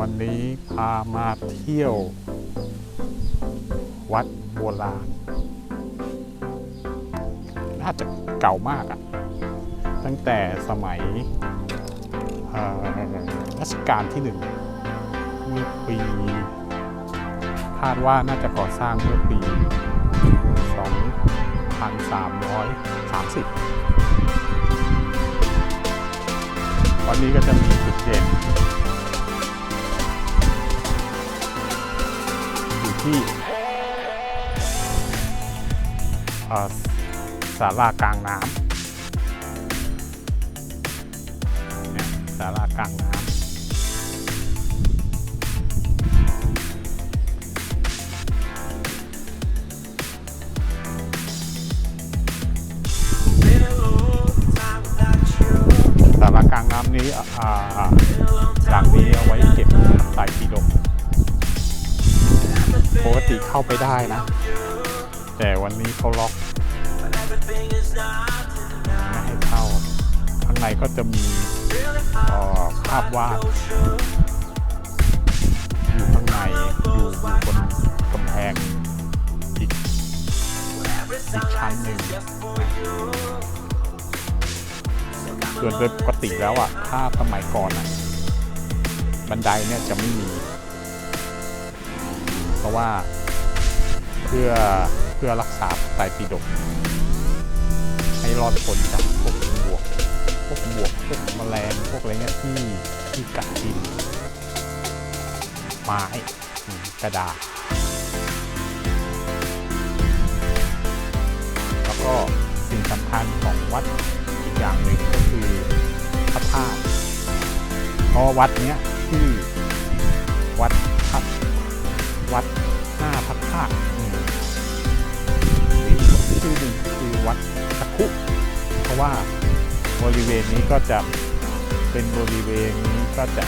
วันนี้พามาเที่ยว วัดโบราณ น่าจะเก่ามากอะตั้งแต่สมัยรัชกาลที่หนึ่งเมื่อปีคาดว่าน่าจะก่อสร้างเมื่อปี 2330 วันนี้ก็จะมีจุดเด่น ที่เอ่อศาลากลางน้ำเนี่ยศาลากลางน้ำสารากลางน้ำนี้หลังนี้เอาไว้เก็บสายปีดก ปกติเข้าไปได้นะ แต่วันนี้เขาล็อกไม่ให้เข้า ข้างในก็จะมีภาพวาดอยู่ข้างในอยู่อยู่บนกำแพงอีกอีกชั้นหนึ่งส่วนโดยปกติแล้วอะถ้าสมัยก่อนอะบันไดเนี่ยจะไม่มี ราะว่าเพื่อเพื่อรักษาไตรปิฎกให้รอดพ้นจากพวกบวก พวกบวกพวกแมลงพวกอะไรเงี้ยที่ที่กัดกินไม้กระดาษแล้วก็สิ่งสำคัญของวัดอีกอย่างหนึ่งก็คือพระธาตุเพราะวัดเนี้ยชื่วัด วัดหน้าพระธาตุชื่อหนึ่งคือวัดตะคุ เพราะว่าบริเวณนี้ก็จะเป็นบริเวณนี้ก็จะ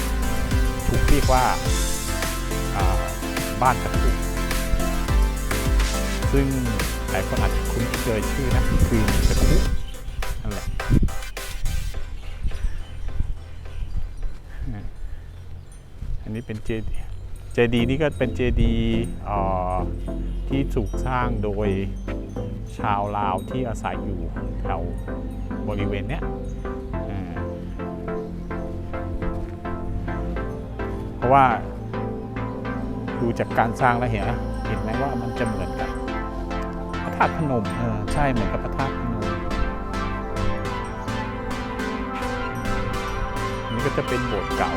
ถูกเรียกว่าาบ้านตะคุ ซึ่งหลายคนอาจจะคุ้นเคยชื่อนะคือตะคุนั่นแหละอันนี้เป็นเจดีย์ เจดีนี่ก็เป็นเจดีที่ถูกสร้างโดยชาวลาวที่อาศัยอยู่แถวบริเวณเนี้ยอ่าเพราะว่าดูจากการสร้างแล้วเห็นไหมเห็นไหมว่ามันจะเหมือนกับพระธาตุพนมเออใช่เหมือนกับพระธาตุพนมอันนี้ก็จะเป็นโบสถ์เก่า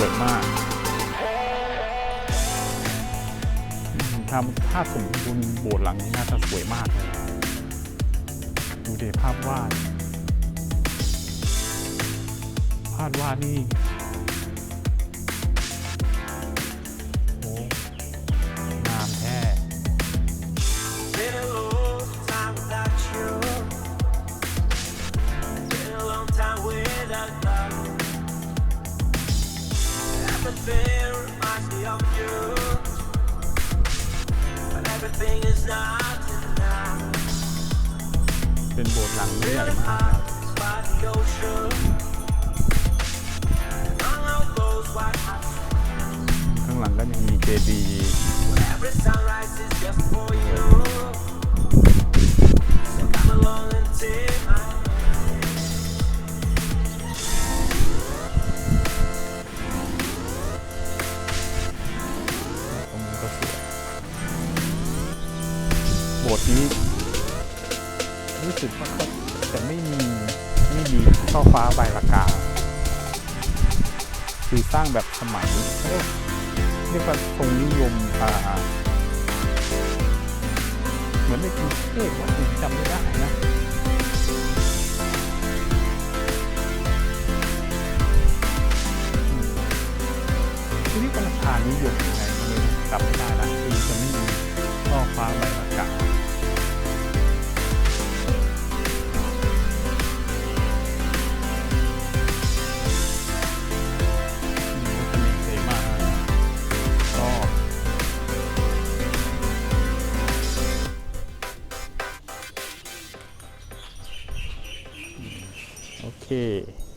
วยมากทำถ้าสมบูรณ์โบสถ์หลังนี้น่าจะสวยมากเลยดูเดภาพวาด ภาพวาดนี่ เป็นโบสถ์หลังใหญ่มาก ข้างหลังก็ยังมีเจดีย์ โบสถ์นี้ รู้สึกว่าเขาจะไม่มีไม่มีช่อฟ้าใบละกา คือสร้างแบบสมัยเรียกว่าทรงนิยมอ่าเหมือนในกรุงเทพว่าผมจำไม่ได้นะทีนี้ราคานิยมยังไงก็ไม่รู้จำไม่ได้ละคือจะไม่มีช่อฟ้าใบละ เค